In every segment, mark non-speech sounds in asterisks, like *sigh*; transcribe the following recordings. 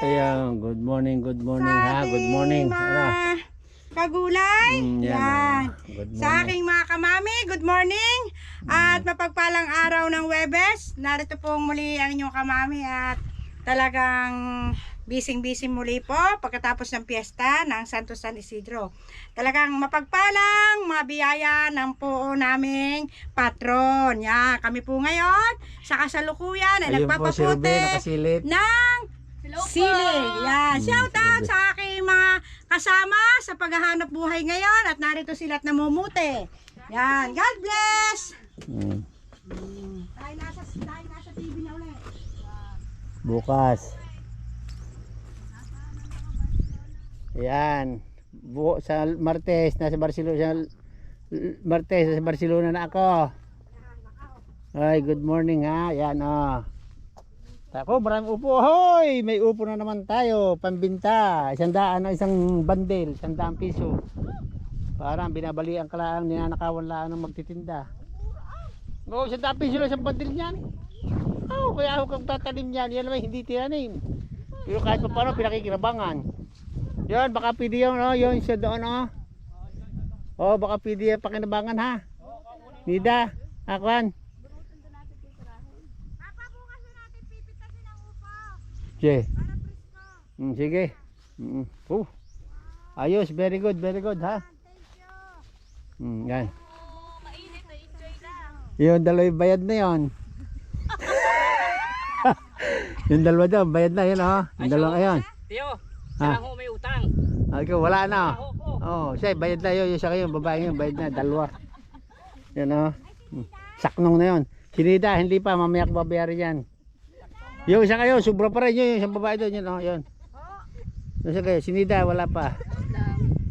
Ayan, good morning, good morning ha, good morning. Ano? kagulay. Mm, yan, yan. ah. Good Sa morning. aking mga kamami, good morning. At mapagpalang araw ng Webes. Narito pong muli ang inyong kamami at talagang bising-bising muli po pagkatapos ng piyesta ng Santo San Isidro. Talagang mapagpalang mga biyaya ng po naming patron. Yan, kami po ngayon sa kasalukuyan ay Ayun po si Ruben, nagpapaputi nakasilip. ng sili. Yan. Mm, Shout out sa aking mga kasama sa paghahanap buhay ngayon at narito sila at namumuti. Yan. God bless! Mm, Tayo nasa, tayo nasa TV na ulit. bukas. Ayan. Bu sa Martes, nasa Barcelona. Sa Martes, nasa Barcelona na ako. Ay, good morning ha. Ayan oh. Ako, maraming upo. Hoy! May upo na naman tayo. Pambinta. Isang daan na isang bandel. Isang daang piso. Parang binabalian ka lang. Ninanakawan lang ng magtitinda. Oo, isang daang piso lang isang bandel niyan. Oo, kaya ako kang tatanim niyan. Yan naman hindi tinanim. Pero kahit pa paano, pinakikinabangan. Yan, baka pwede yun, oh, yun siya doon, oh. Oh, baka pwede yung pakinabangan, ha? Nida, akwan. Sige. Mm, sige. Mm, oh. Ayos, very good, very good, ha? Mm, yan. Yung dalawa yung bayad na yon. *laughs* yung dalawa daw, bayad na yun, oh. Yung dalawa ngayon. Tiyo, Ha? sana ho may utang. Okay, wala na. Ako. Oh, siya, bayad na yun. Yung siya kayo, babae yun, bayad na, dalawa. Yan, oh. Hmm. Saknong na yun. Sinida, hindi pa, mamaya ko babayaran yan. Yung isa kayo, sobra pa rin yun, yung isang babae doon, yun, oh, yun. Yung isa kayo, sinida, wala pa.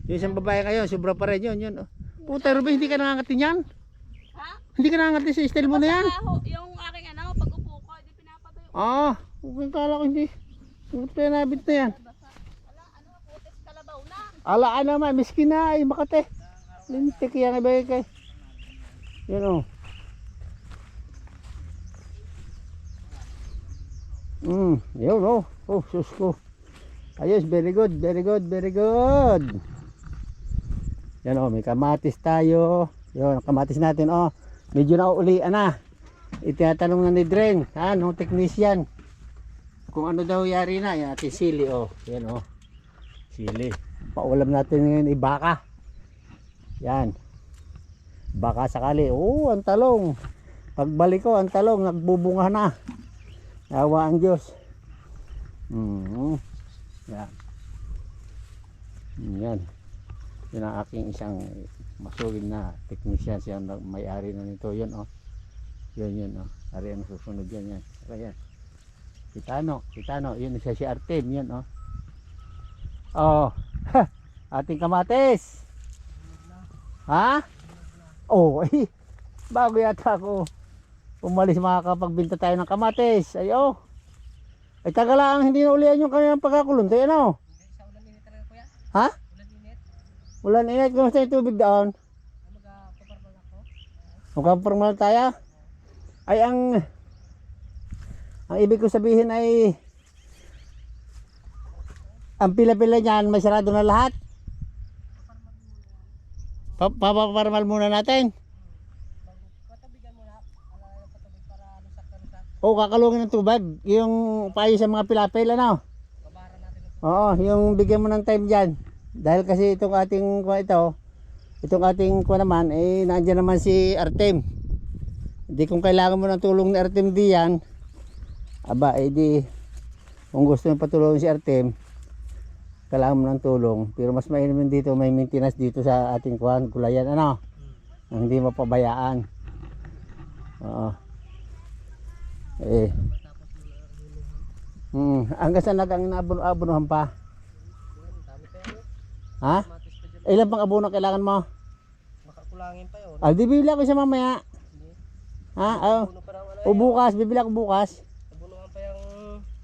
Yung isang babae kayo, sobra pa rin yun, yun. Oh. Puta, Ruben, hindi ka nangangatin yan? Ha? Hindi ka nangangatin sa style mo na yan? Yung aking ano, pag upo ko, di pinapatayo. Ah, huwag kala ko hindi. Puta, nabit na yan. Wala, ano, putis kalabaw na. Alaan naman, miskin na ay makate. Lintik yan ibigay kay. Yan o. Mm, yun o. Oh, sus ko. Ayos, very good, very good, very good. Yan o, may kamatis tayo. Yun, kamatis natin o. Medyo na ulian na. Itiyatanong na ni Dren, ha, no, technician. Kung ano daw yari na, yan, ati sili o. Yan o. Sili. Paulam natin ngayon ay baka. Yan. Baka sakali. Oo, ang talong. Pagbalik ko, ang talong nagbubunga na. Awa ang Diyos. Mm. Yan. Yan. Yan ang aking isang masulig na technician siya may-ari na nito. Yan oh. Yan yan oh. Ari ang susunod yan yan. Ayan. Kitano, kitano. Yun siya si Artem. Yan oh. Oh. *laughs* Ating kamatis. Ha? Oh. *laughs* Bago yata ako umalis makakapagbinta tayo ng kamatis. Ay, oh. Ay, taga lang hindi na ulian yung kanilang pagkakulong. Tayo, ano? Ha? Ulan init. Kumusta yung tubig doon? Magkapormal tayo. Ay, ang... Ang ibig ko sabihin ay... Ang pila-pila niyan, may na lahat. Pa- Papaparmal muna natin. Patabigan mo na. Ala yung patabig para lusak na lusak. O, kakalungin ng tubig. Yung payo sa mga pilapil, ano? Oo, yung bigyan mo ng time dyan. Dahil kasi itong ating kuha ito, itong ating kuha naman, eh, nandiyan naman si Artem. Hindi kung kailangan mo ng tulong ni Artem diyan, aba, eh di, kung gusto mo patulong si Artem, kailangan mo ng tulong. Pero mas mainam dito, may maintenance dito sa ating kuhan, gulayan, ano? Hindi mapabayaan. Oo. Eh. Hmm, hanggang saan nagang naabunuhan pa? Ha? Ilan pang abono kailangan mo? Makakulangin pa yun. Ah, di bibili ako siya mamaya. Ha? Oh. O bukas, bibili ako bukas. Nabunuhan pa yung...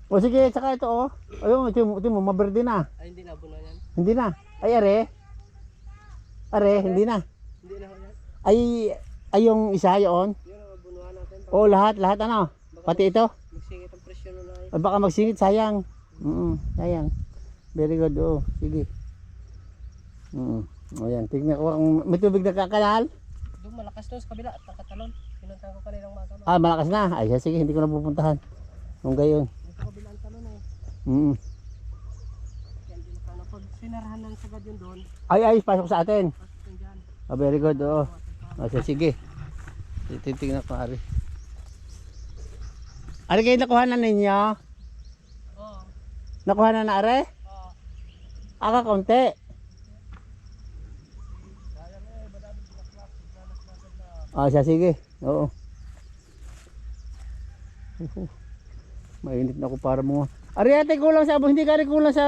O sige, tsaka ito oh. Ayun, ito, ito mo, maberde na. Ay hindi nabunuhan yan. Hindi na. Ay, are. Are, hindi na. Hindi na ho yan. Ay, ay yung isa yun. Yun ang mabunuhan natin. O lahat, lahat ano. Pati ito. Magsingit ang presyo na na Ay, baka magsingit, sayang. Mm, ayan. Very good. Oh, sige. Mm. O yan, tignan ko may tubig na kakanal. Doon malakas to sa kabila, pagkatalon. Pinuntahan ko kaninang maga. Ah, malakas na. Ay, sige, hindi ko na pupuntahan. Kung gayon. Dito kabila ang talon eh. Mm. Yan din ka na. Pag sinarahan ng sagad yun doon, Ay, ay, pasok sa atin. pasok dyan. Ah, very good. Oo. O, sige, sige. Titignan ko, Ari. Ari, kayo nakuha na ninyo? Oo. Nakuha na na, Ari? Oo. Aka, kaunti. Ah, siya, sige. Oo. Uhu. Mainit na ako para mo. Ari, ate, kulang sa abono. Hindi ka rin kulang sa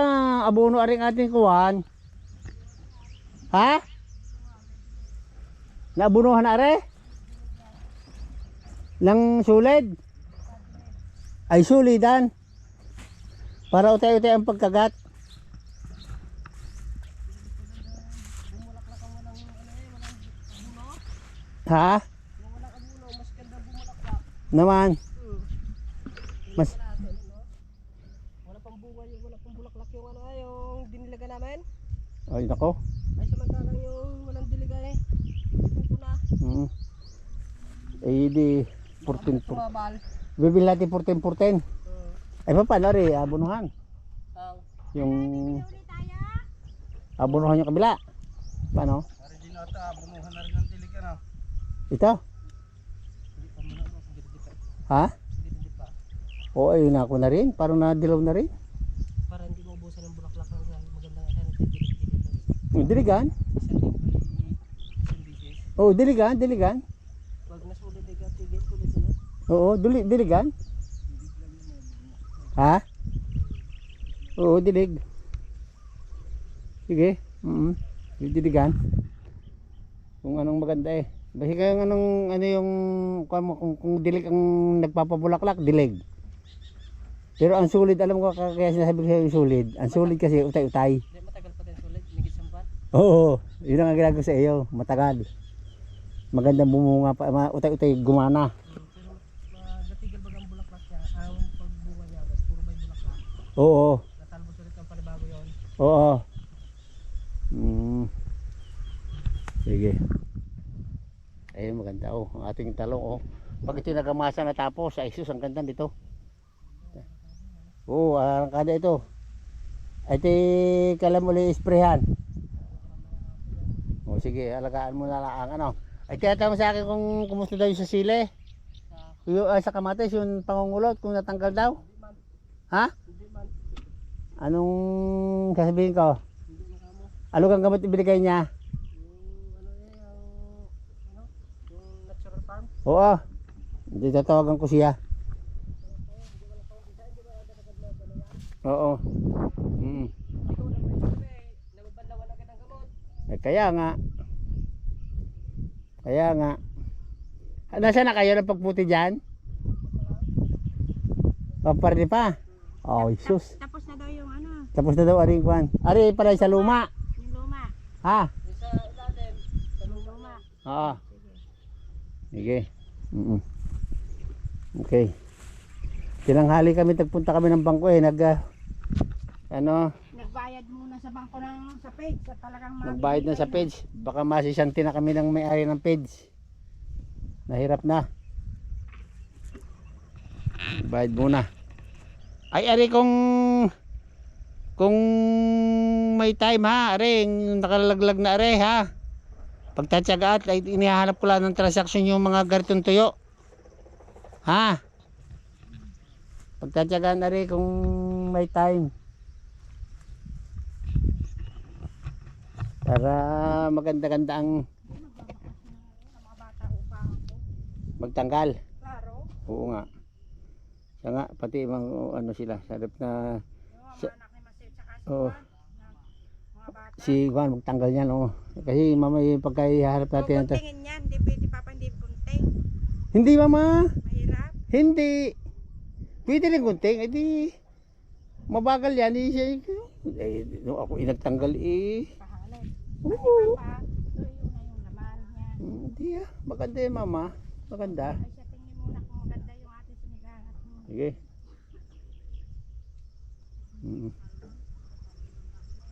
abono. Ari, ating kuhan. Ha? Naabunuhan na, Ari? Lang sulid? Ay, sulidan. Para utay-utay ang pagkagat. Ha? Naman. Mas? Wala pang bunga yung wala pang bulaklak yung ano yung dinilaga namin. ay nako. Ay samantalang yung walang diliga eh. Ito na. Mm. Eh di 14 14. Tumabal. Bibili natin 14 14. Hmm. Ay pa paano rin abunuhan. Ang Yung abunuhan yung kabila. Paano? Ari din ata bunuhan na rin ng na. Ito? Ha? Oo, ayun na ako na rin. Parang nadilaw na rin. Para hindi maubusan ng bulaklak ng yan. Maganda nga yan. Gilid-gilid. Oh, diligan? Diligan, diligan. Wag na sulit ay tigil kulit na. Oo, dili, diligan. Ha? Oo, dilig. Sige. Mm Yung diligan. Kung anong maganda eh. Basta kaya anong ano yung kung, kung, kung dilig ang nagpapabulaklak, dilig. Pero ang sulit, alam ko kaya sinasabi ko sa'yo yung sulit. Ang sulit kasi utay-utay. Matagal pa din sulit. Migit isang buwan. Oo, yun ang ginagawa sa iyo, matagal. Magandang bumunga pa, utay-utay gumana. Hmm, Pero ma- natigil bagang bulaklak niya. Ang pagbunga niya. guys, Puro may bulaklak. Oo, Natalbos ulit ang panibago yun. oo. Mm. Sige. Ayun, maganda oh, ang ating talong oh. Pag ito nagamasa na tapos, ay sus, ang ganda nito. Oo, arangkada ito. Ay, ito kalam uli isprehan. O sige, alagaan mo na lang ang ano. Ay, tiyata mo sa akin kung kumusta daw yung sa sile. Yung ah, sa kamatis, yung pangungulot, kung natanggal daw. Ha? Anong sasabihin ko? Ano kang gamot ibigay niya? Ano ano. Oo. Hindi tatawagan ko siya. Oo. Mm. Eh, kaya nga. Kaya nga. Ah, Nasaan na kayo ng pagputi dyan? Paparni pa. Oh, sus. Tapos na daw aring kwan. Ari para sa luma. yung luma. Ha? Sa ilalim. Sa luma. Oo. Sige. Mm Okay. Tinanghali kami, nagpunta kami ng bangko eh. Nag, ah, ano, Nagbayad muna sa bangko ng sa page at talagang nagbayad na sa page. Baka masisanti na kami ng may-ari ng page. Nahirap na. Bayad muna. Ay, ari kung kung may time ha, yung nakalaglag na ari ha. Pagtatsaga at inihahanap ko lang ng transaction yung mga garitong tuyo. Ha? Pagtatsagaan na rin kung may time. Para maganda-ganda ang magtanggal. Klaro. Oo nga. Siya nga, pati mga ano sila, sarap na Yung mga Sa- anak ni Saka si. Juan, magtanggal niyan oh. Kasi mamaya pagkahiharap natin ang ta- Pupuntingin yan, hindi pwede papa, hindi punting. Hindi mama, Mahirap. hindi. Pwede rin kunting, edi mabagal yan. Eh, siya, eh, nung ako inagtanggal eh. Pahalin. Oo. Yung. Hindi ah, maganda yan mama. Maganda. Ay siya tingin muna kung maganda yung ating sinigang at mo.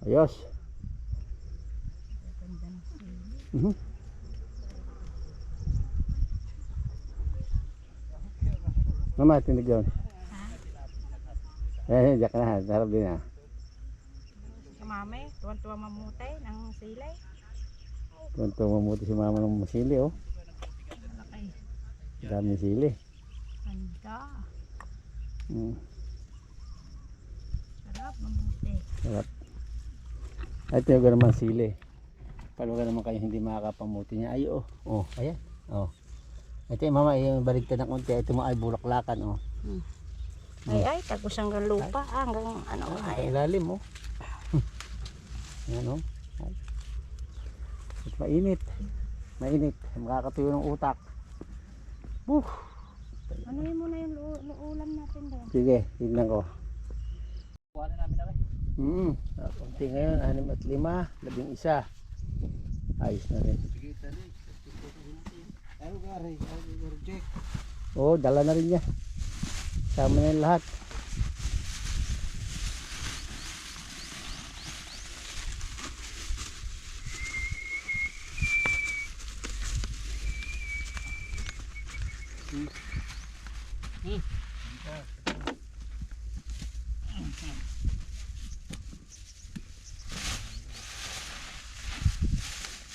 Sige. Mm. Ayos. Mhm. Mama, tindig yun. Eh, diyak na. Sarap din ah. Kamami, tuwan-tuwa mamutay ng silay. Kunto mamuti si mama ng masili oh. Dami sili. Ganda. Mm. Sarap mamuti. Sarap. At yung naman sili. Ka naman kayo hindi makakapamuti niya? Ay, oh. Oh, ayan. Oh. Ito yung mama, yung baligtad ng konti. Ito mo ay bulaklakan, oh. Ay, ay, tagos hanggang lupa. ah, Hanggang ano, Ay, ay. ilalim, oh. *laughs* Ayan, oh. Ay. At mainit. Mainit. Makakatuyo ng utak. Woo. Ano yun muna yung ulam natin doon? Sige, tignan ko. Kuha na namin na rin. Mm. Ah, konti ngayon, anim at lima, labing isa. Ayos na rin. Sige, tali. Ayaw ka rin. Ayaw ka rin, Jack. Oo, dala na rin niya. Sama na yung lahat.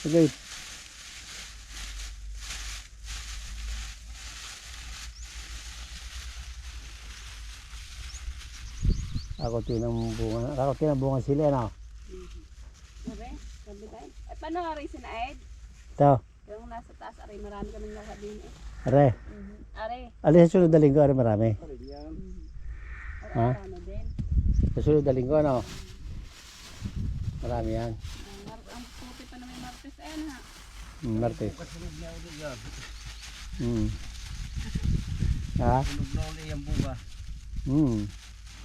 Sige, ako tinang bunga. Ako tinang bunga sila, ano? Sabi, sabi tayo. Eh, paano nga rin sinaid? Ito, Yung nasa taas, aray, marami kaming nakabin eh. are. Aray, Alis sa sunod na linggo, are marami. Rin yan. aray, Ha? ano din. Sa sunod na linggo, ano? Marami yan. Ang, mar- ang puti pa na may martes, ayan ha. Mm, Martes. Mm. Ha? Sunog na ulit yung bunga. Mm.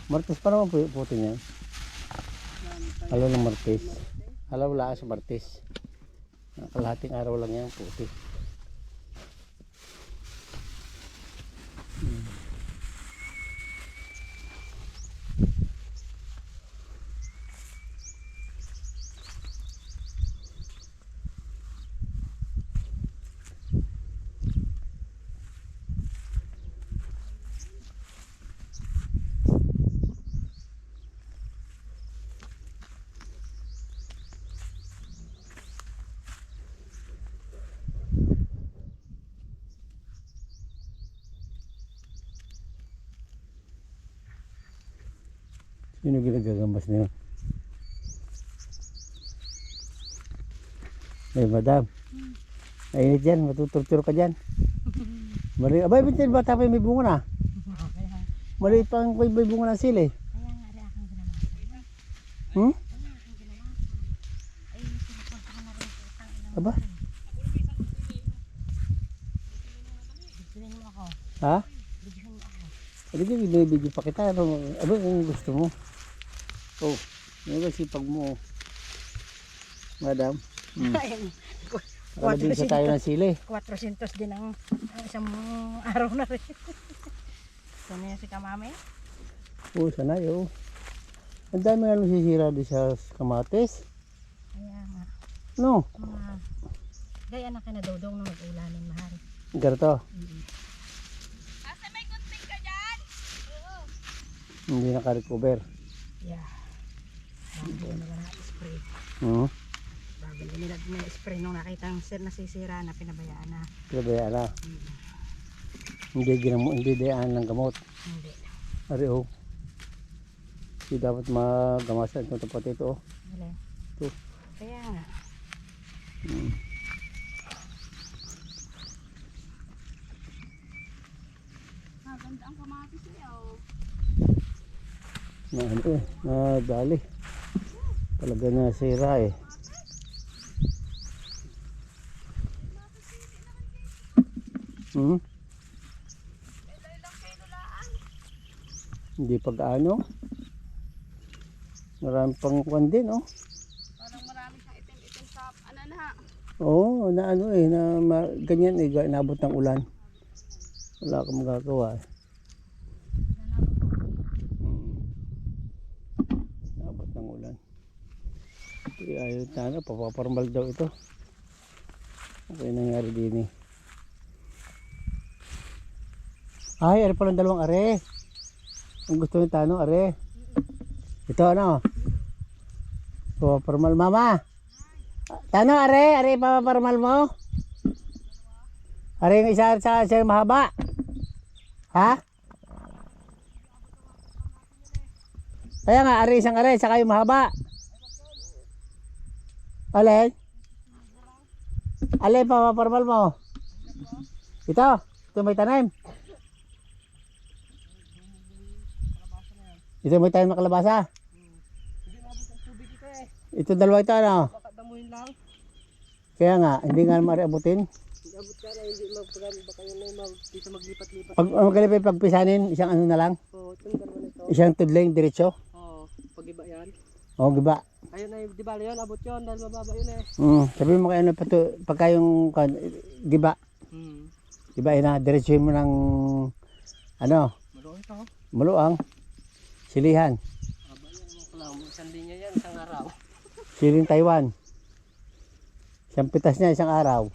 Martes pa naman puti niya. Alam ng Martes. Ka sa Martes. Kalahating araw lang yan puti. Mm. Sino ginagagambas na yun? Eh, madam. Mainit yan, matuturtur ka dyan. *laughs* Mali, abay, bintin bata pa yung may bunga na. Maliit pa ang may bunga. Hmm? Na sa utang ilang Aba, Bigyan mo ako. ha? Bigyan mo ako. Binibigyan pa kita. Ano, ano yung gusto mo? Oh, ano ba sipag mo? Madam. Hmm. *laughs* Ayun, Nakalabing sa tayo ng sili. 400 din ang ang isang araw na rin. *laughs* Sana yan si Kamame. Oo, sanay, oo. Ang dami nga nasisira di sa kamates. Kaya nga, No, mga gaya na kinadodong na mag-ulanin mahal. ganito. Asa may gunting ka dyan? Hindi naka-recover. Yeah. Bago na ba na-spray. Hmm. Bago na nila na-spray nung nakita ang sir nasisira na pinabayaan na. Grabe, ala. Hindi ginamo, hindi dayaan ng gamot. Hindi. Ari, oh. Hindi dapat magamasan itong tapat ito, oh. Wala. Ito. Kaya nga. Hmm. Maganda ang kamatis niya oh. Na ano eh, nadali. Talaga na sira eh. Hmm? Hindi pag ano. Marami pang kwan din oh. Parang marami siyang itim-itim sa ano na. Oo, na ano eh, na ma, ganyan eh, inabot ng ulan. Wala kang magagawa eh. Hmm. walang ulan. Ayaw na ano, papaparmal daw ito. Ano yung nangyari din eh. Ay, ari palang dalawang are. Ang gusto ni Tano, are. Ito ano? Papaparmal, mama. Tano, are, are papaparmal mo? Are yung isa sa sa mahaba. Ha? Kaya nga, are isang are, saka yung mahaba. Alin? Alin pa paparmal mo? Ito, ito may tanim. Ito may tanim na kalabasa. Ito. Ito dalawa ito ano. Damuhin lang. Kaya nga, hindi nga mariabutin. Abot ka na, hindi magpagano. Baka yun na yung mag, dito maglipat-lipat. Pag ang magalipay pagpisanin, isang ano na lang. Oo, ito yung dalawa nito. Isang tudling, diretso. Oo, pag iba yan. O, giba. Ayun na, di ba yun, abot yun, dahil mababa yun eh. Mm, sabi mo kaya ano, pato, pagka yung, kan- giba. Hmm. Giba, ina, diretso mo ng, ano, Maluang ito. maluang. Silihan. Aba yan, ko lang, isang linya yan, isang araw. Siling Taiwan. Isang pitas niya, isang araw.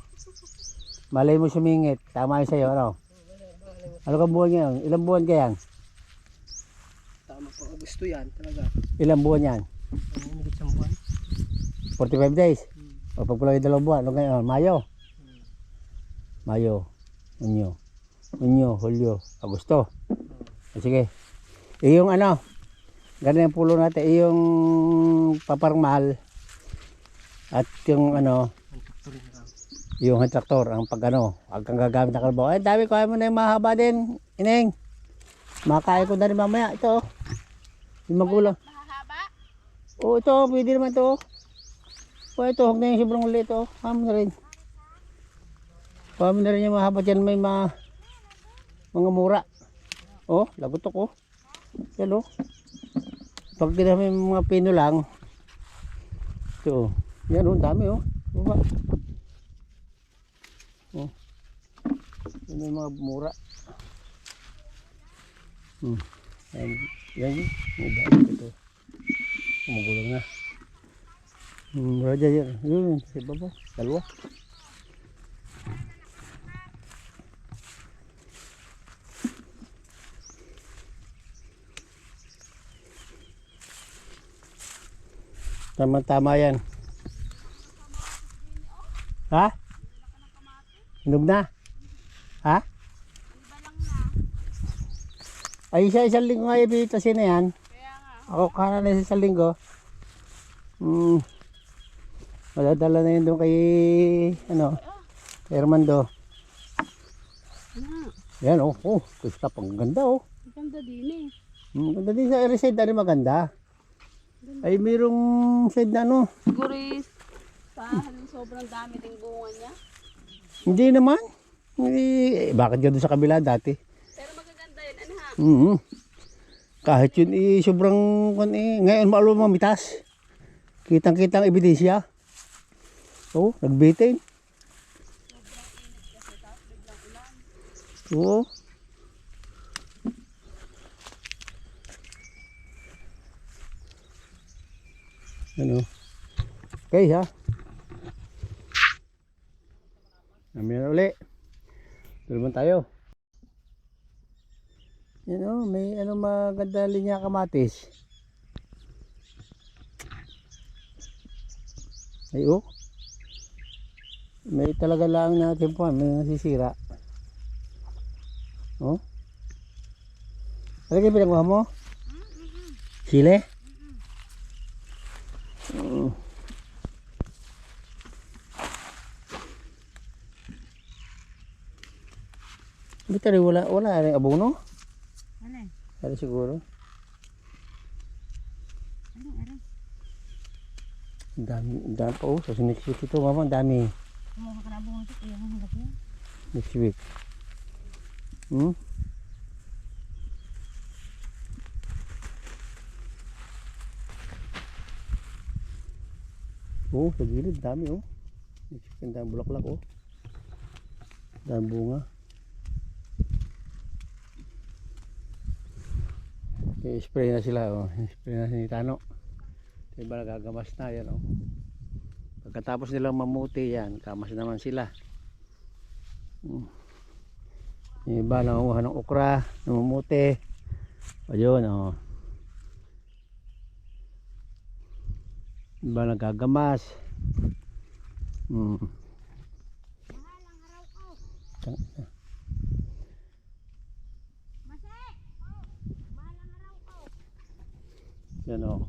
Malay mo sumingit. Tama yun sa'yo, ano? Ano kang buwan ngayon? Ilang buwan ka yan? Tama po, gusto yan, talaga. Ilang buwan yan? Yung nagit siyang buwan? 45 days. Hmm. O pagpulay dalawang buwan. Ano ngayon? Mayo. Hmm. Mayo. Unyo. Unyo, Hulyo, Agosto. O, sige. Eh, yung ano, ganun yung pulo natin. Eh, yung paparmal at yung ano, yung hand tractor, ang pag ano, ang gagamit ng kalbo. Ay, dami ko mo na yung mahaba din, ineng. Makakain ko na rin mamaya. Ito, oh. yung magulang. Mahahaba? Oo, ito, pwede naman ito. O, ito, huwag na yung sobrang ulit. Ito, kamo na rin. Kamo na rin yung mahaba dyan, may mga, mga mura. Oh, lagotok oh. Yan oh. Pag kinami yung mga pino lang, ito, oh. yan oh, dami oh. Baba. Oh. Yan yung mga mura. Hmm. Yan, yan. May dami ito. Kumugulang na. Hmm, raja yan. Yun, sa baba. Dalawa. Tama-tama yan. Ha? Hinog na? Ha? Ay, isa isang linggo nga ibitasin na yan. Ako kala na isang linggo. Hmm. Madadala na yun doon kay, ano, kay Armando. Yan, oh, oh, kusta pang ganda, oh. Ganda din eh. Hmm, ganda din sa reside, ano maganda. Ay, mayroong side na ano. Siguro is, sa halin sobrang dami din bunga niya. Hindi naman. Hindi, eh, bakit ka doon sa kabila dati? Pero magaganda yun, ano ha? Mhm. Kahit yun eh, sobrang, kun eh, ngayon malo mamitas. Kitang-kitang ebidensya. Oo, nagbitin. Oo. Ano? Okay ha. Namin na uli. Tulungan tayo. Yan o, may ano maganda linya kamatis. Ay oh. May talaga lang natin po, may nasisira. Oh. Ano kayo pinagawa mo? Sile? Mm. Ba't tayo wala, wala rin abono? Ano siguro? Ano, ano? Dami, dami pa oh. So, next week ito, mama, dami. Next week. Hmm? Oh, sa gilid, dami oh. Next week, ang dami bulaklak oh. Dami bunga. Okay, spray na sila oh. Spray na si Tano. Iba nagagamas na yan oh. Pagkatapos nilang mamuti yan, kamas naman sila. Hmm. Iba nangunguha ng okra, namumuti. Ayun oh. Iba nagagamas. Hmm. Tang- Yan o.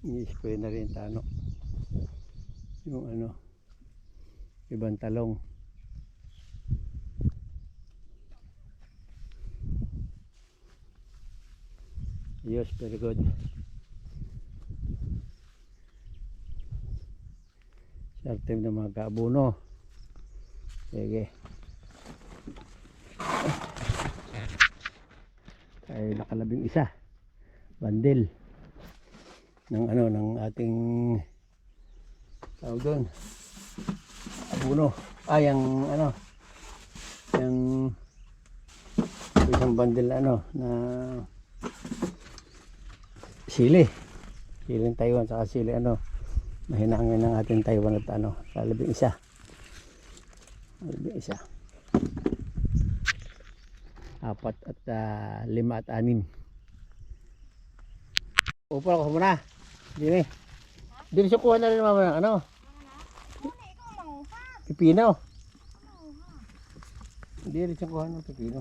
I-spray na rin tano. Yung ano, ibang talong. Yes, very good. Short time na mga kaabuno. Sige. Tayo nakalabing isa. Bandil. Ng ano, ng ating tawag doon. Abuno. Ah, yung ano. Yung isang bandil na ano na sili. Siling Taiwan saka sili ano. Mahinangin ng ating Taiwan at ano, kalabing isa. Kalabing isa. Apat at ah, lima at anim. Upo ako muna. Dini. Dini siya kuha na rin mama ng ano. Pipino. Rin siya kuha ng pipino.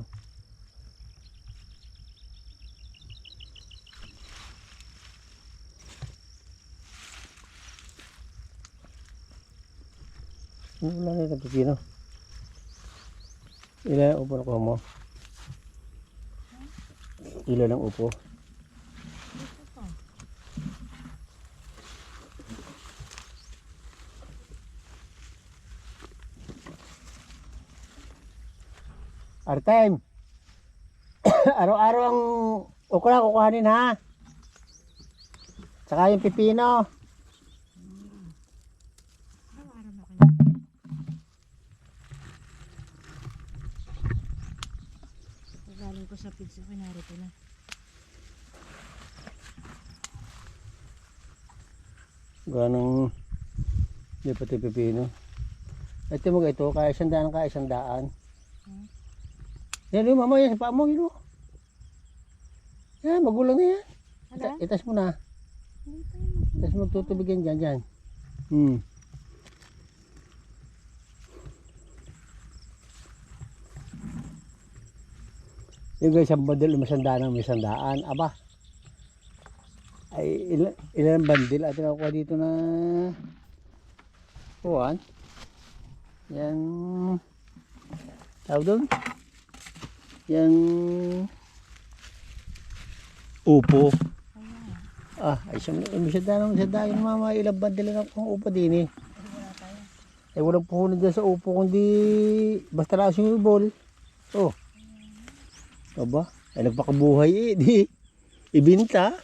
Ano wala na ng pipino? Ilan na kuha mo? Ilan ang upo? Artem. *coughs* Araw-araw ang okra kukuhanin ha. Saka yung pipino. Ko sa pizza, pinarito na. Ganong hindi pati pipino. Ito mo ito, kaya isang daan kaya isang daan. Yan yung mama yan, sa paa mo, yun o. Yan, magulang na yan. Ita, itas mo na. Itas mo tutubig yan dyan, dyan. Hmm. Yung isang bandil, may sandaan ng may sandaan. Aba, ay ilan, ilan bandil at nakuha dito na kuhan. Yan, tawag doon? Yan, upo. Ah, ay siyang may sandaan ng sandaan yung mama, ilang bandil na kung upo din eh. Eh, walang puhunan dyan sa upo, kundi basta lang yung ball. Oh. Aba, ay nagpakabuhay eh, *laughs* di. Ibinta.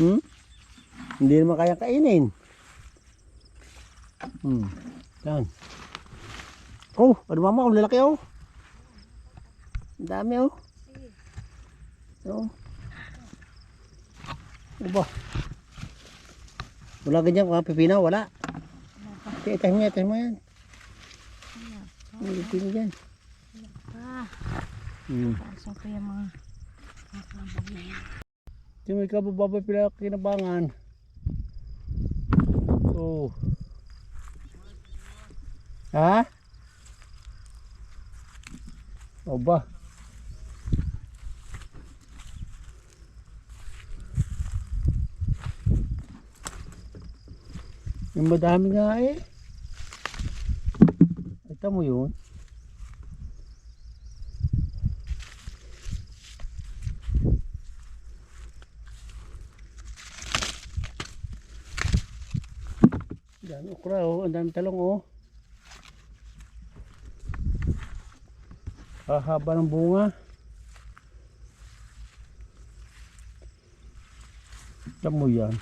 hmm? Hindi naman kaya kainin. Hmm. Yan. Oh, ano mama, ang lalaki oh. Ang dami oh. Oh. Aba. Wala ganyan, mga pipina, wala. Itahin mo yan, itahin mo yan. Ang pipina dyan. Ah, Hmm. saan ko yung mga... Di may kabababa pila kinabangan. Oh. Ha? O ba? Yung madami nga eh. Ito mo yun. Okra oh. Ang dami talong oh. Hahaba ng bunga. Alam mo yan.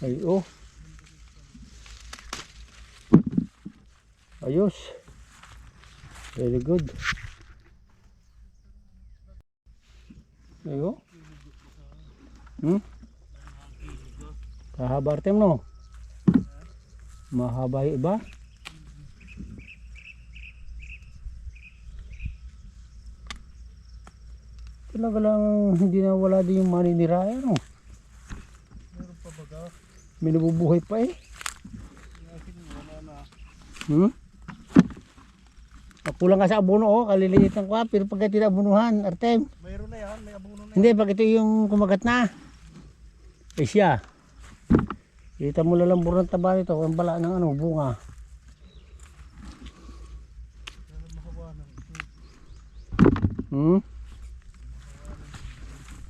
Ay oh. Ayos. Very good. Ayo. Hmm? Kahaba Artem no? Mahaba yung iba? Talaga lang hindi na wala din yung maninira no? Meron pa baga. May nabubuhay pa eh. Hmm? Kulang ka sa abono oh, kaliliit ng kwa, pero pagka tinabunuhan, Artem. Mayroon na yan, may abuno na yan. Hindi, pag ito yung kumagat na. Eh siya. Kita mo lalambur ng taba nito, ang bala ng ano, bunga. Mahawa na. Hmm?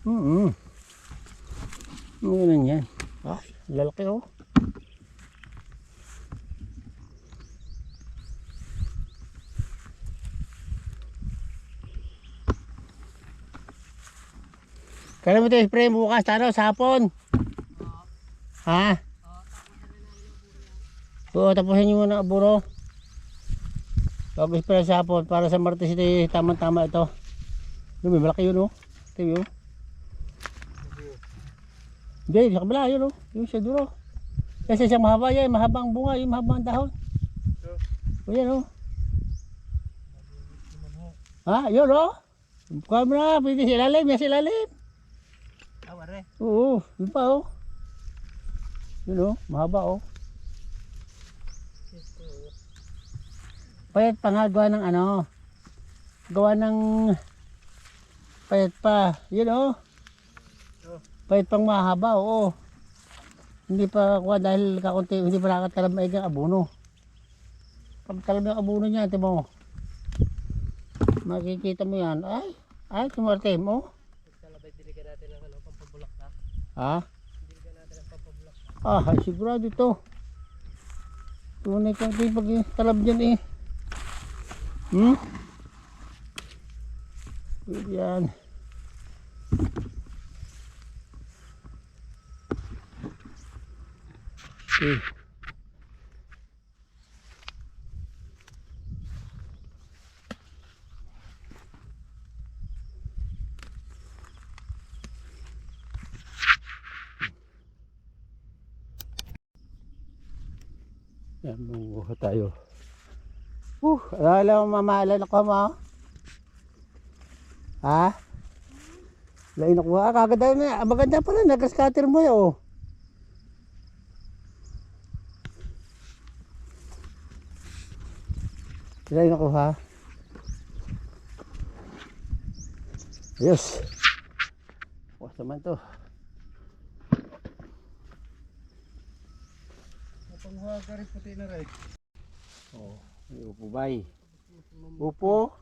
Hmm. Ano yun yan? Ah, lalaki oh. Kailan mo ito spray bukas, taro, sa hapon? Ha? Oo, tapusin nyo muna, buro. Bago spray sa hapon, para sa martes ito, eh, tamang-tama ito. Yung may malaki yun, oh. Ito yun. Hindi, sa kabila, yun, oh. Yung sa duro. Kasi siyang mahaba yan, mahaba ang bunga, yung mahaba ang dahon. O yan, oh. Ha, yun, oh. Kuha mo na, pwede sa ilalim, yan sa ilalim. Ah, wari. Oo, yun pa, oh. Yun, oh, mahaba, oh. Payat pa nga gawa ng ano, gawa ng payat pa. Yun, oh. Payat pang mahaba, oo. Hindi pa kuha dahil kakunti, hindi pa nakatalam maig ang abono. Pag talam yung abono niya, ito mo. Makikita mo yan. Ay, ay, sumarte mo. Ng. Ha? Ng. Ah, sigurado ito. Tunay kang ito yung pagtalab dyan eh. Hmm? Yan. Okay. Yan, bunguha tayo. Uh, alala mo mamahalan ako mo. Ha? Lain ako. Ah, kaganda na. Ah, maganda pala. Nag-scatter mo yun. Oh. Lain ako ha. Ayos. Bukas naman to. Napangha ka rin puti na rin. Oh, may upo bay. Upo.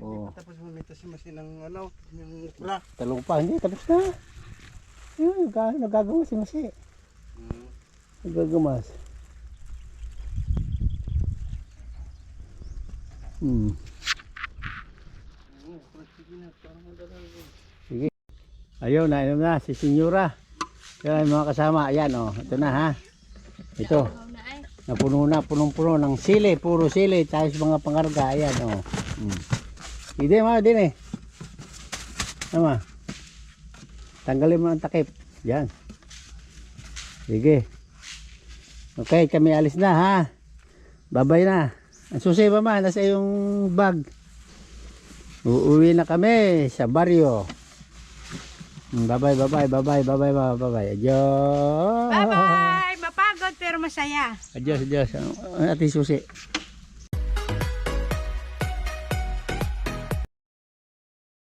Oh. Tapos mamita si Masin ng ano, yung ukra. Talong pa, hindi, tapos na. Yun, nag nagagawa si Masi. Hmm. Nagagamas. Hmm. Sige. Ayun, nainom na si Senyora. Yan mga kasama. Ayan, oh. Ito na, ha. Ito. Napuno na, punong-puno ng sili. Puro sili. Tapos mga pangarga. Ayan, oh. Hmm. Hindi, ma, din eh. Tama. Tanggalin mo ang takip. Yan. Sige. Okay, kami alis na ha. Babay na. Ang susi pa man, nasa yung bag. Uuwi na kami sa baryo. Mm, Bye-bye, bye-bye, bye-bye, bye-bye, bye-bye, bye-bye. Adios. Bye-bye! Mapagod masaya. Adios, adios. Ate susi.